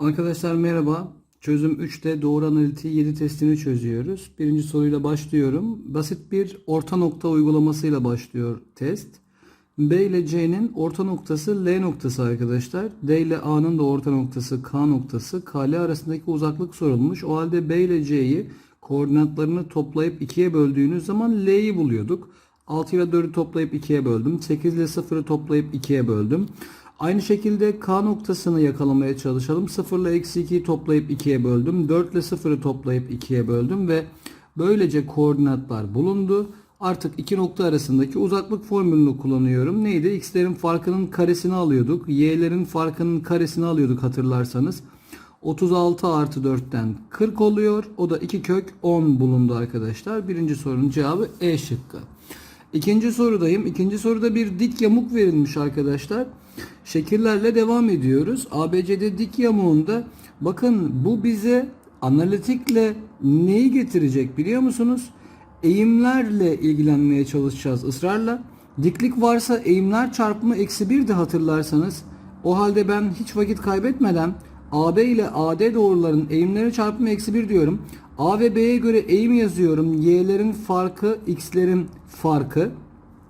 Arkadaşlar merhaba. Çözüm 3'te doğru analitiği 7 testini çözüyoruz. Birinci soruyla başlıyorum. Basit bir orta nokta uygulamasıyla başlıyor test. B ile C'nin orta noktası L noktası arkadaşlar. D ile A'nın da orta noktası K noktası. K ile arasındaki uzaklık sorulmuş. O halde B ile C'yi koordinatlarını toplayıp 2'ye böldüğünüz zaman L'yi buluyorduk. 6 ile 4'ü toplayıp 2'ye böldüm. 8 ile 0'ı toplayıp 2'ye böldüm. Aynı şekilde K noktasını yakalamaya çalışalım. 0 ile eksi 2'yi toplayıp 2'ye böldüm. 4 ile 0'ı toplayıp 2'ye böldüm ve böylece koordinatlar bulundu. Artık iki nokta arasındaki uzaklık formülünü kullanıyorum. Neydi? X'lerin farkının karesini alıyorduk. Y'lerin farkının karesini alıyorduk hatırlarsanız. 36 artı 4'ten 40 oluyor. O da 2 kök 10 bulundu arkadaşlar. Birinci sorunun cevabı E şıkkı. İkinci sorudayım. İkinci soruda bir dik yamuk verilmiş arkadaşlar. Şekillerle devam ediyoruz. ABCD dik yamuğunda bakın bu bize analitikle neyi getirecek biliyor musunuz? Eğimlerle ilgilenmeye çalışacağız ısrarla. Diklik varsa eğimler çarpımı eksi 1 de hatırlarsanız. O halde ben hiç vakit kaybetmeden AB ile AD doğruların eğimleri çarpımı eksi 1 diyorum. A ve B'ye göre eğim yazıyorum. Y'lerin farkı, X'lerin farkı.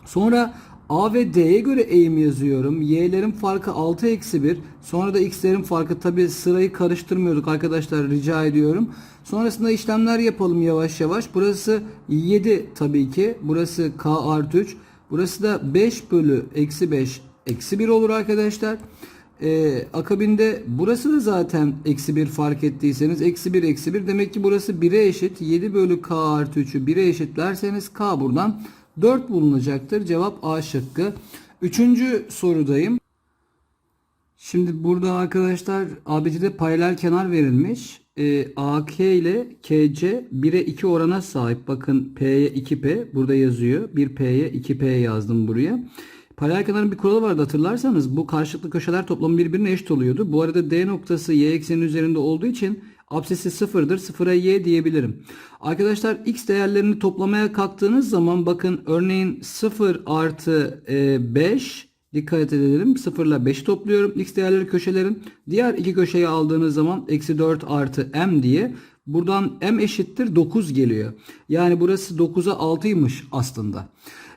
Sonra A ve D'ye göre eğim yazıyorum. Y'lerin farkı 6 eksi 1. Sonra da X'lerin farkı tabi sırayı karıştırmıyorduk arkadaşlar rica ediyorum. Sonrasında işlemler yapalım yavaş yavaş. Burası 7 tabii ki. Burası K artı 3. Burası da 5 bölü eksi 5 eksi 1 olur arkadaşlar. Ee, akabinde burası da zaten eksi 1 fark ettiyseniz eksi 1 eksi 1 demek ki burası 1'e eşit 7 bölü k artı 3'ü 1'e eşitlerseniz k buradan 4 bulunacaktır. Cevap A şıkkı. Üçüncü sorudayım. Şimdi burada arkadaşlar ABC'de paralel kenar verilmiş. Ee, AK ile KC 1'e 2 orana sahip. Bakın P'ye 2P burada yazıyor. 1P'ye 2P yazdım buraya. Paralel kenarın bir kuralı vardı hatırlarsanız. Bu karşılıklı köşeler toplamı birbirine eşit oluyordu. Bu arada D noktası y eksenin üzerinde olduğu için absesi sıfırdır. Sıfıra y diyebilirim. Arkadaşlar x değerlerini toplamaya kalktığınız zaman bakın örneğin 0 artı 5 Dikkat edelim. 0 ile 5 topluyorum. X değerleri köşelerin. Diğer iki köşeyi aldığınız zaman eksi 4 artı m diye buradan m eşittir 9 geliyor. Yani burası 9'a 6'ymış aslında.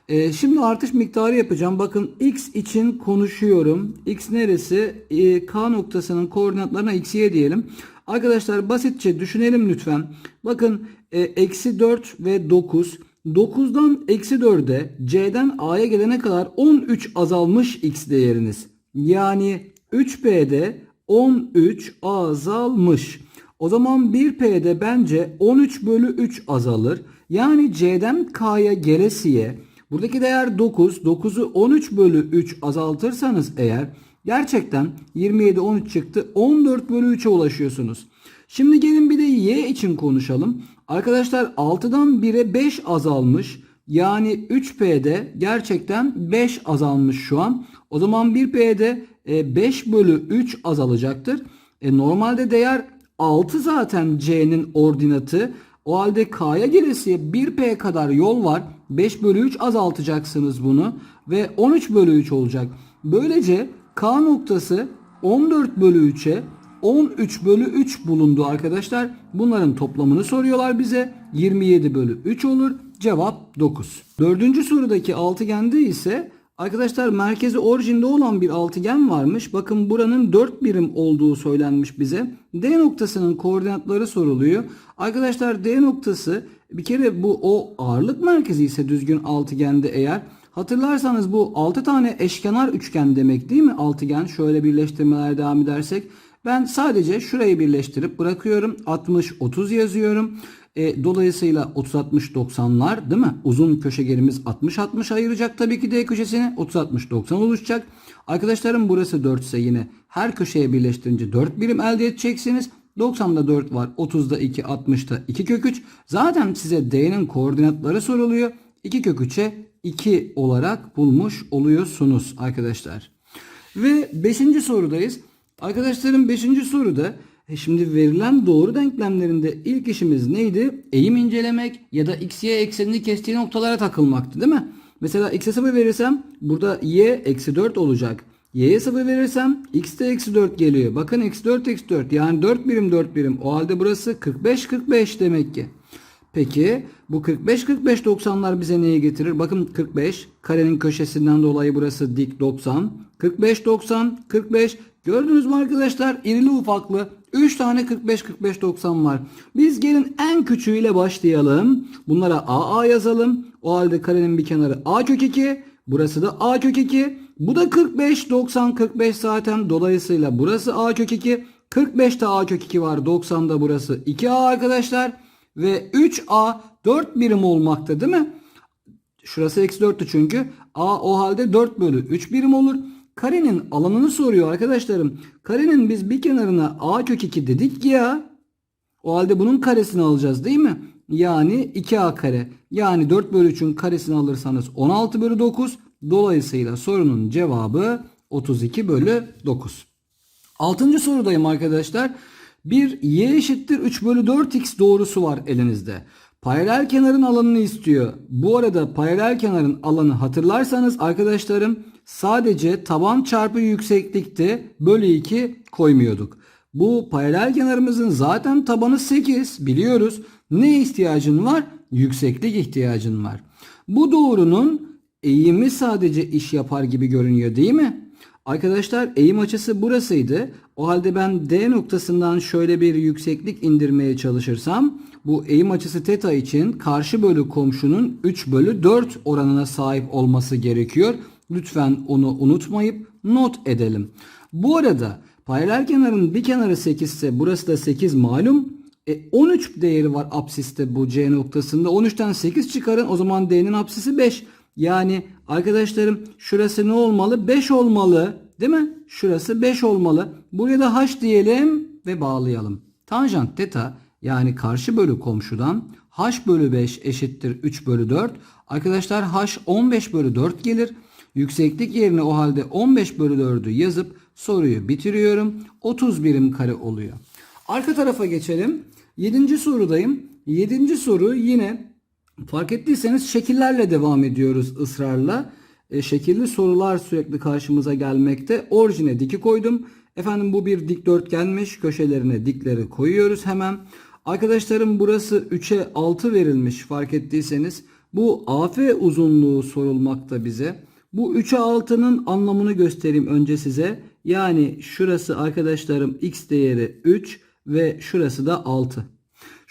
Ee, şimdi artış miktarı yapacağım. Bakın x için konuşuyorum. x neresi? Ee, k noktasının koordinatlarına x y diyelim. Arkadaşlar basitçe düşünelim lütfen. Bakın e, eksi 4 ve 9. 9'dan eksi 4'e c'den a'ya gelene kadar 13 azalmış x değeriniz. Yani 3p'de 13 azalmış. O zaman 1p'de bence 13 bölü 3 azalır. Yani c'den k'ya gelesiye buradaki değer 9. 9'u 13 bölü 3 azaltırsanız eğer gerçekten 27 13 çıktı. 14 bölü 3'e ulaşıyorsunuz. Şimdi gelin bir de y için konuşalım. Arkadaşlar 6'dan 1'e 5 azalmış. Yani 3P'de gerçekten 5 azalmış şu an. O zaman 1P'de 5 bölü 3 azalacaktır. E, normalde değer 6 zaten C'nin ordinatı. O halde K'ya gelesiye 1P kadar yol var. 5 bölü 3 azaltacaksınız bunu. Ve 13 bölü 3 olacak. Böylece K noktası 14 bölü 3'e 13 bölü 3 bulundu arkadaşlar. Bunların toplamını soruyorlar bize. 27 bölü 3 olur. Cevap 9. Dördüncü sorudaki altıgende ise arkadaşlar merkezi orijinde olan bir altıgen varmış. Bakın buranın 4 birim olduğu söylenmiş bize. D noktasının koordinatları soruluyor. Arkadaşlar D noktası bir kere bu o ağırlık merkezi ise düzgün altıgende eğer Hatırlarsanız bu 6 tane eşkenar üçgen demek değil mi? Altıgen şöyle birleştirmeler devam edersek. Ben sadece şurayı birleştirip bırakıyorum. 60 30 yazıyorum. E, dolayısıyla 30 60 90'lar değil mi? Uzun köşegenimiz 60 60 ayıracak tabii ki D köşesini. 30 60 90 oluşacak. Arkadaşlarım burası 4 ise yine her köşeye birleştirince 4 birim elde edeceksiniz. 90'da 4 var. 30'da 2, 60'da 2 kök 3. Zaten size D'nin koordinatları soruluyor. 2 kök 3'e 2 olarak bulmuş oluyorsunuz arkadaşlar. Ve 5. sorudayız. Arkadaşlarım 5. soruda e şimdi verilen doğru denklemlerinde ilk işimiz neydi? Eğim incelemek ya da x, y eksenini kestiği noktalara takılmaktı değil mi? Mesela x'e 0 verirsem burada y eksi 4 olacak. Y'ye 0 verirsem x de eksi 4 geliyor. Bakın eksi 4 eksi 4 yani 4 birim 4 birim. O halde burası 45 45 demek ki. Peki bu 45 45 90'lar bize neyi getirir? Bakın 45 karenin köşesinden dolayı burası dik 90. 45 90 45 gördünüz mü arkadaşlar? İrili ufaklı 3 tane 45 45 90 var. Biz gelin en küçüğüyle başlayalım. Bunlara AA yazalım. O halde karenin bir kenarı A kök 2. Burası da A kök 2. Bu da 45 90 45 zaten. Dolayısıyla burası A kök 2. 45'te A kök 2 var. 90'da burası 2A arkadaşlar. Ve 3A 4 birim olmakta değil mi? Şurası eksi 4'tü çünkü. A o halde 4 bölü 3 birim olur. Karenin alanını soruyor arkadaşlarım. Karenin biz bir kenarına A kök 2 dedik ya. O halde bunun karesini alacağız değil mi? Yani 2A kare. Yani 4 bölü 3'ün karesini alırsanız 16 bölü 9. Dolayısıyla sorunun cevabı 32 bölü 9. Altıncı sorudayım arkadaşlar. Bir y eşittir 3 bölü 4x doğrusu var elinizde. Paralel kenarın alanını istiyor. Bu arada paralel kenarın alanı hatırlarsanız arkadaşlarım sadece taban çarpı yükseklikte bölü 2 koymuyorduk. Bu paralel kenarımızın zaten tabanı 8 biliyoruz. Ne ihtiyacın var? Yükseklik ihtiyacın var. Bu doğrunun eğimi sadece iş yapar gibi görünüyor değil mi? Arkadaşlar eğim açısı burasıydı. O halde ben D noktasından şöyle bir yükseklik indirmeye çalışırsam bu eğim açısı teta için karşı bölü komşunun 3 bölü 4 oranına sahip olması gerekiyor. Lütfen onu unutmayıp not edelim. Bu arada paralel kenarın bir kenarı 8 ise burası da 8 malum. E, 13 değeri var apsiste bu C noktasında. 13'ten 8 çıkarın o zaman D'nin apsisi 5. Yani arkadaşlarım şurası ne olmalı? 5 olmalı. Değil mi? Şurası 5 olmalı. Buraya da h diyelim ve bağlayalım. Tanjant teta yani karşı bölü komşudan h bölü 5 eşittir 3 bölü 4. Arkadaşlar h 15 bölü 4 gelir. Yükseklik yerine o halde 15 bölü 4'ü yazıp soruyu bitiriyorum. 30 birim kare oluyor. Arka tarafa geçelim. 7. sorudayım. 7. soru yine fark ettiyseniz şekillerle devam ediyoruz ısrarla. E, şekilli sorular sürekli karşımıza gelmekte. Orijine diki koydum. Efendim bu bir dikdörtgenmiş. Köşelerine dikleri koyuyoruz hemen. Arkadaşlarım burası 3'e 6 verilmiş fark ettiyseniz. Bu AF uzunluğu sorulmakta bize. Bu 3'e 6'nın anlamını göstereyim önce size. Yani şurası arkadaşlarım x değeri 3 ve şurası da 6.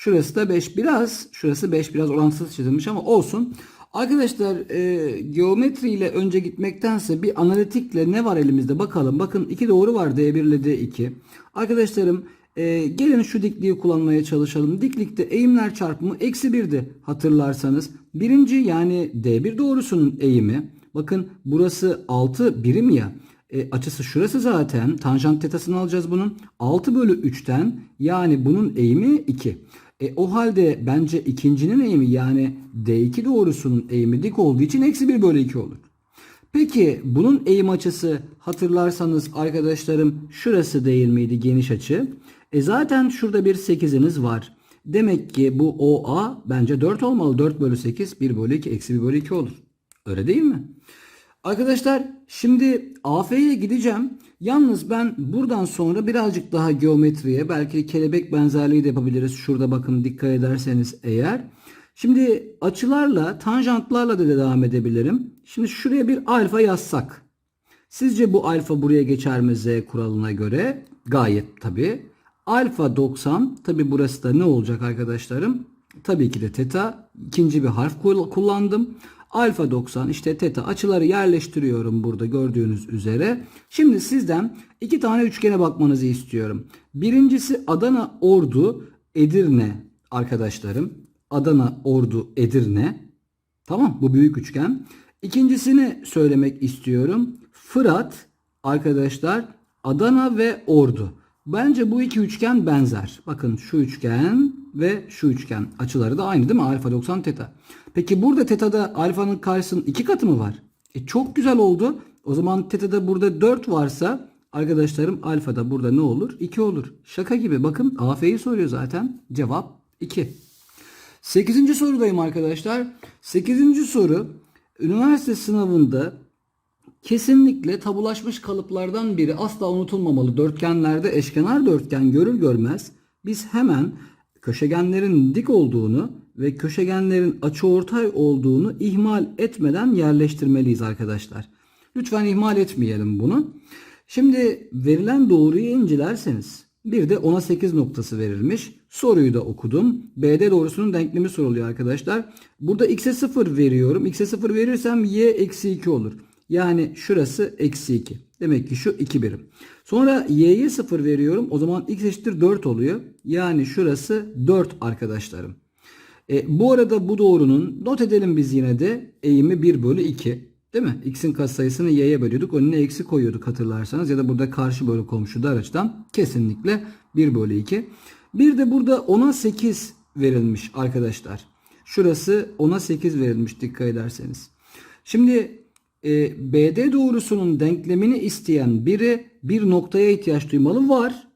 Şurası da 5 biraz. Şurası 5 biraz orantısız çizilmiş ama olsun. Arkadaşlar e, geometri ile önce gitmektense bir analitikle ne var elimizde bakalım. Bakın iki doğru var D1 ile D2. Arkadaşlarım e, gelin şu dikliği kullanmaya çalışalım. Diklikte eğimler çarpımı eksi 1'di hatırlarsanız. Birinci yani D1 doğrusunun eğimi. Bakın burası 6 birim ya. E, açısı şurası zaten. Tanjant tetasını alacağız bunun. 6 bölü 3'ten yani bunun eğimi 2. E, o halde bence ikincinin eğimi yani D2 doğrusunun eğimi dik olduğu için eksi 1 bölü 2 olur. Peki bunun eğim açısı hatırlarsanız arkadaşlarım şurası değil miydi geniş açı? E zaten şurada bir 8'iniz var. Demek ki bu OA bence 4 olmalı. 4 bölü 8 1 bölü 2 eksi 1 bölü 2 olur. Öyle değil mi? Arkadaşlar şimdi AF'ye gideceğim. Yalnız ben buradan sonra birazcık daha geometriye belki kelebek benzerliği de yapabiliriz. Şurada bakın dikkat ederseniz eğer. Şimdi açılarla tanjantlarla da devam edebilirim. Şimdi şuraya bir alfa yazsak. Sizce bu alfa buraya geçer mi Z kuralına göre? Gayet tabi. Alfa 90 tabi burası da ne olacak arkadaşlarım? Tabii ki de teta. İkinci bir harf kullandım. Alfa 90 işte teta açıları yerleştiriyorum burada gördüğünüz üzere. Şimdi sizden iki tane üçgene bakmanızı istiyorum. Birincisi Adana Ordu Edirne arkadaşlarım. Adana Ordu Edirne. Tamam bu büyük üçgen. İkincisini söylemek istiyorum. Fırat arkadaşlar Adana ve Ordu. Bence bu iki üçgen benzer. Bakın şu üçgen ve şu üçgen açıları da aynı değil mi? Alfa 90 teta. Peki burada teta'da alfanın karşısının iki katı mı var? E çok güzel oldu. O zaman teta'da burada 4 varsa arkadaşlarım alfada burada ne olur? 2 olur. Şaka gibi. Bakın AF'yi soruyor zaten. Cevap 2. 8. sorudayım arkadaşlar. 8. soru üniversite sınavında kesinlikle tabulaşmış kalıplardan biri asla unutulmamalı. Dörtgenlerde eşkenar dörtgen görür görmez biz hemen köşegenlerin dik olduğunu ve köşegenlerin açıortay olduğunu ihmal etmeden yerleştirmeliyiz arkadaşlar. Lütfen ihmal etmeyelim bunu. Şimdi verilen doğruyu incelerseniz bir de 10'a 8 noktası verilmiş. Soruyu da okudum. BD doğrusunun denklemi soruluyor arkadaşlar. Burada x'e 0 veriyorum. x'e 0 verirsem y eksi 2 olur. Yani şurası eksi 2. Demek ki şu 2 birim. Sonra y'ye 0 veriyorum. O zaman x eşittir 4 oluyor. Yani şurası 4 arkadaşlarım. E, bu arada bu doğrunun not edelim biz yine de eğimi 1 bölü 2. Değil mi? X'in katsayısını y'ye bölüyorduk. Önüne eksi koyuyorduk hatırlarsanız. Ya da burada karşı bölü komşu dar açıdan kesinlikle 1 bölü 2. Bir de burada 10'a 8 verilmiş arkadaşlar. Şurası 10'a 8 verilmiş dikkat ederseniz. Şimdi e, BD doğrusunun denklemini isteyen biri bir noktaya ihtiyaç duymalı var.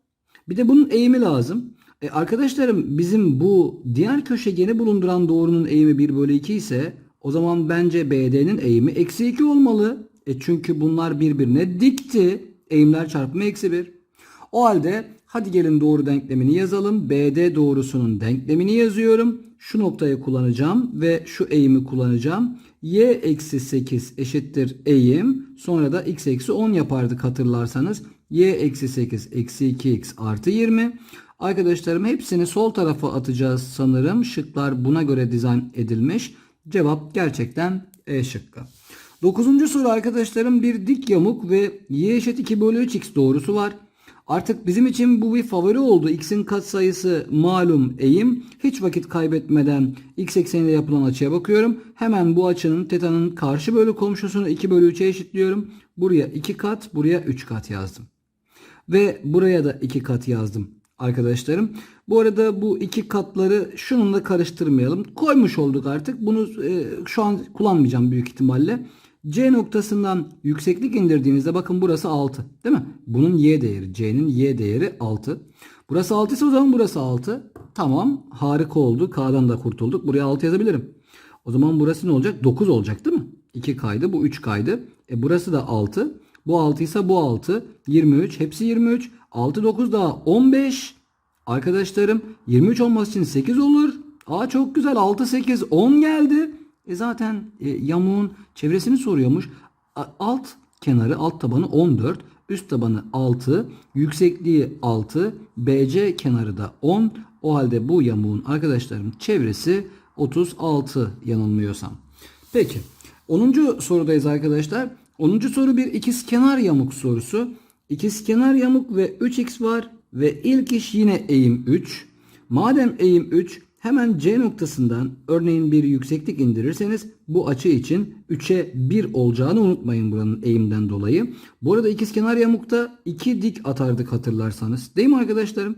Bir de bunun eğimi lazım. E, arkadaşlarım bizim bu diğer köşegeni bulunduran doğrunun eğimi 1 bölü 2 ise o zaman bence BD'nin eğimi eksi 2 olmalı. E çünkü bunlar birbirine dikti. Eğimler çarpımı eksi 1. O halde hadi gelin doğru denklemini yazalım. BD doğrusunun denklemini yazıyorum. Şu noktayı kullanacağım ve şu eğimi kullanacağım. Y eksi 8 eşittir eğim. Sonra da x eksi 10 yapardık hatırlarsanız. Y eksi 8 eksi 2x artı 20. Arkadaşlarım hepsini sol tarafa atacağız sanırım. Şıklar buna göre dizayn edilmiş. Cevap gerçekten E şıkkı. Dokuzuncu soru arkadaşlarım bir dik yamuk ve y eşit 2 bölü 3x doğrusu var. Artık bizim için bu bir favori oldu. X'in katsayısı malum eğim. Hiç vakit kaybetmeden x ekseniyle yapılan açıya bakıyorum. Hemen bu açının tetanın karşı bölü komşusunu 2 bölü 3'e eşitliyorum. Buraya 2 kat, buraya 3 kat yazdım. Ve buraya da 2 kat yazdım arkadaşlarım. Bu arada bu iki katları şununla karıştırmayalım. Koymuş olduk artık. Bunu e, şu an kullanmayacağım büyük ihtimalle. C noktasından yükseklik indirdiğinizde bakın burası 6 değil mi? Bunun y değeri C'nin y değeri 6. Burası 6 ise o zaman burası 6. Tamam harika oldu. K'dan da kurtulduk. Buraya 6 yazabilirim. O zaman burası ne olacak? 9 olacak değil mi? 2 kaydı bu 3 kaydı. E burası da 6. Bu 6 ise bu 6. 23 hepsi 23. 6 9 daha 15. Arkadaşlarım 23 olması için 8 olur. Aa çok güzel 6 8 10 geldi. E zaten e, yamuğun çevresini soruyormuş. Alt kenarı alt tabanı 14. Üst tabanı 6. Yüksekliği 6. BC kenarı da 10. O halde bu yamuğun arkadaşlarım çevresi 36 yanılmıyorsam. Peki. 10. sorudayız arkadaşlar. 10. soru bir ikizkenar yamuk sorusu. İkizkenar yamuk ve 3x var ve ilk iş yine eğim 3. Madem eğim 3 hemen C noktasından örneğin bir yükseklik indirirseniz bu açı için 3'e 1 olacağını unutmayın buranın eğimden dolayı. Bu arada ikizkenar yamukta 2 dik atardık hatırlarsanız. Değil mi arkadaşlarım?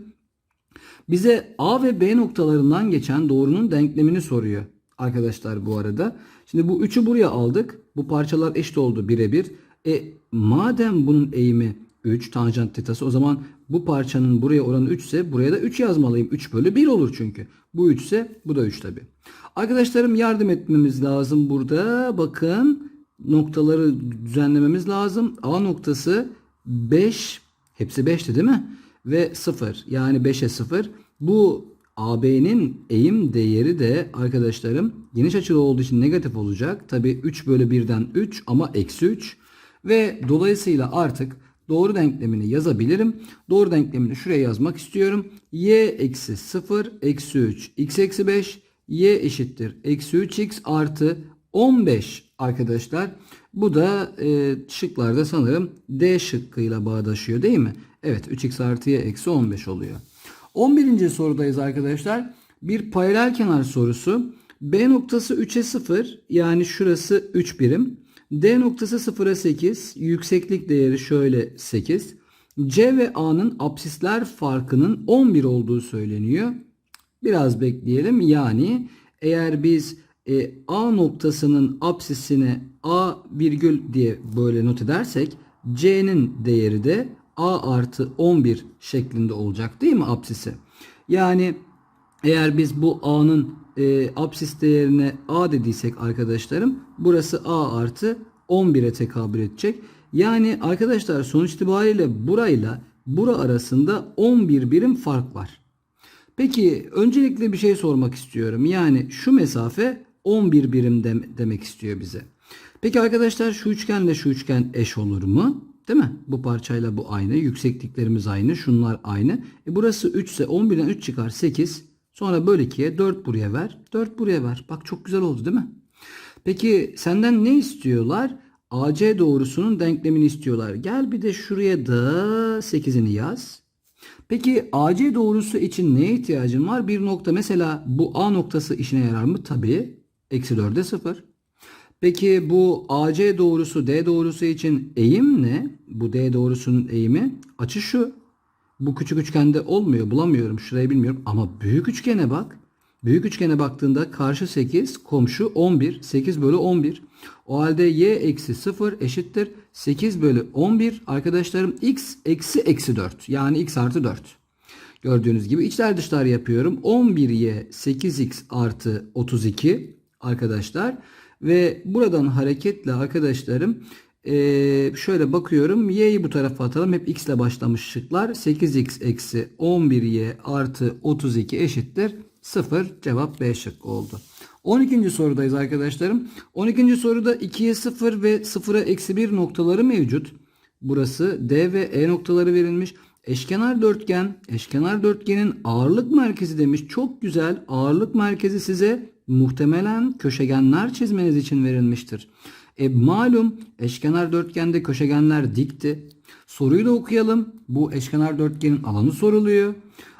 Bize A ve B noktalarından geçen doğrunun denklemini soruyor. Arkadaşlar bu arada. Şimdi bu 3'ü buraya aldık. Bu parçalar eşit oldu birebir. E madem bunun eğimi 3 tanjant tetası o zaman bu parçanın buraya oranı 3 ise buraya da 3 yazmalıyım. 3 bölü 1 olur çünkü. Bu 3 ise bu da 3 tabi. Arkadaşlarım yardım etmemiz lazım burada. Bakın noktaları düzenlememiz lazım. A noktası 5 hepsi 5'ti değil mi? Ve 0 yani 5'e 0. Bu AB'nin eğim değeri de arkadaşlarım geniş açılı olduğu için negatif olacak. Tabi 3 bölü 1'den 3 ama eksi 3. Ve dolayısıyla artık doğru denklemini yazabilirim. Doğru denklemini şuraya yazmak istiyorum. y eksi 0 eksi 3 x eksi 5 y eşittir eksi 3x artı 15 arkadaşlar. Bu da e, şıklarda sanırım D şıkkıyla bağdaşıyor değil mi? Evet 3x artı y eksi 15 oluyor. 11. sorudayız arkadaşlar. Bir paralel kenar sorusu. B noktası 3'e 0 yani şurası 3 birim. D noktası 0'a 8. Yükseklik değeri şöyle 8. C ve A'nın apsisler farkının 11 olduğu söyleniyor. Biraz bekleyelim. Yani eğer biz e, A noktasının apsisini A virgül diye böyle not edersek C'nin değeri de A artı 11 şeklinde olacak değil mi apsisi? Yani eğer biz bu A'nın e, apsis değerine A dediysek arkadaşlarım burası A artı 11'e tekabül edecek. Yani arkadaşlar sonuç itibariyle burayla bura arasında 11 birim fark var. Peki öncelikle bir şey sormak istiyorum. Yani şu mesafe 11 birim dem- demek istiyor bize. Peki arkadaşlar şu üçgenle şu üçgen eş olur mu? Değil mi? Bu parçayla bu aynı. Yüksekliklerimiz aynı. Şunlar aynı. E burası 3 ise 11'den 3 çıkar 8. Sonra böl 2'ye 4 buraya ver. 4 buraya ver. Bak çok güzel oldu değil mi? Peki senden ne istiyorlar? AC doğrusunun denklemini istiyorlar. Gel bir de şuraya da 8'ini yaz. Peki AC doğrusu için neye ihtiyacın var? Bir nokta mesela bu A noktası işine yarar mı? Tabii. Eksi 4'e 0. Peki bu AC doğrusu D doğrusu için eğim ne? Bu D doğrusunun eğimi açı şu. Bu küçük üçgende olmuyor. Bulamıyorum. Şurayı bilmiyorum. Ama büyük üçgene bak. Büyük üçgene baktığında karşı 8, komşu 11. 8 bölü 11. O halde y eksi 0 eşittir. 8 bölü 11. Arkadaşlarım x eksi eksi 4. Yani x artı 4. Gördüğünüz gibi içler dışlar yapıyorum. 11y 8x artı 32 arkadaşlar. Ve buradan hareketle arkadaşlarım eee, şöyle bakıyorum. Y'yi bu tarafa atalım. Hep x ile başlamış şıklar. 8x eksi 11y artı 32 eşittir 0. Cevap B şıkkı oldu. 12. sorudayız arkadaşlarım. 12. soruda 2'ye 0 ve 0'a eksi 1 noktaları mevcut. Burası D ve E noktaları verilmiş. Eşkenar dörtgen, eşkenar dörtgenin ağırlık merkezi demiş. Çok güzel. Ağırlık merkezi size muhtemelen köşegenler çizmeniz için verilmiştir. E malum eşkenar dörtgende köşegenler dikti. Soruyu da okuyalım. Bu eşkenar dörtgenin alanı soruluyor.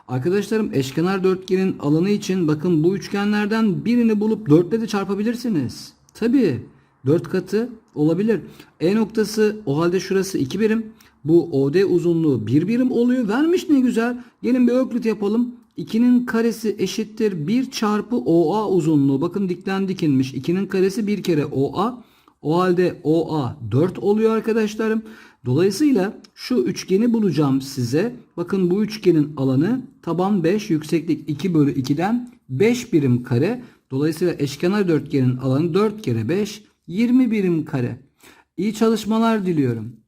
Arkadaşlarım eşkenar dörtgenin alanı için bakın bu üçgenlerden birini bulup 4 ile de çarpabilirsiniz. Tabii 4 katı olabilir. E noktası o halde şurası 2 birim. Bu OD uzunluğu 1 birim oluyor. Vermiş ne güzel. Gelin bir öklit yapalım. 2'nin karesi eşittir 1 çarpı OA uzunluğu. Bakın dikten dikilmiş. 2'nin karesi bir kere OA. O halde OA 4 oluyor arkadaşlarım. Dolayısıyla şu üçgeni bulacağım size. Bakın bu üçgenin alanı taban 5 yükseklik 2 bölü 2'den 5 birim kare. Dolayısıyla eşkenar dörtgenin alanı 4 kere 5 20 birim kare. İyi çalışmalar diliyorum.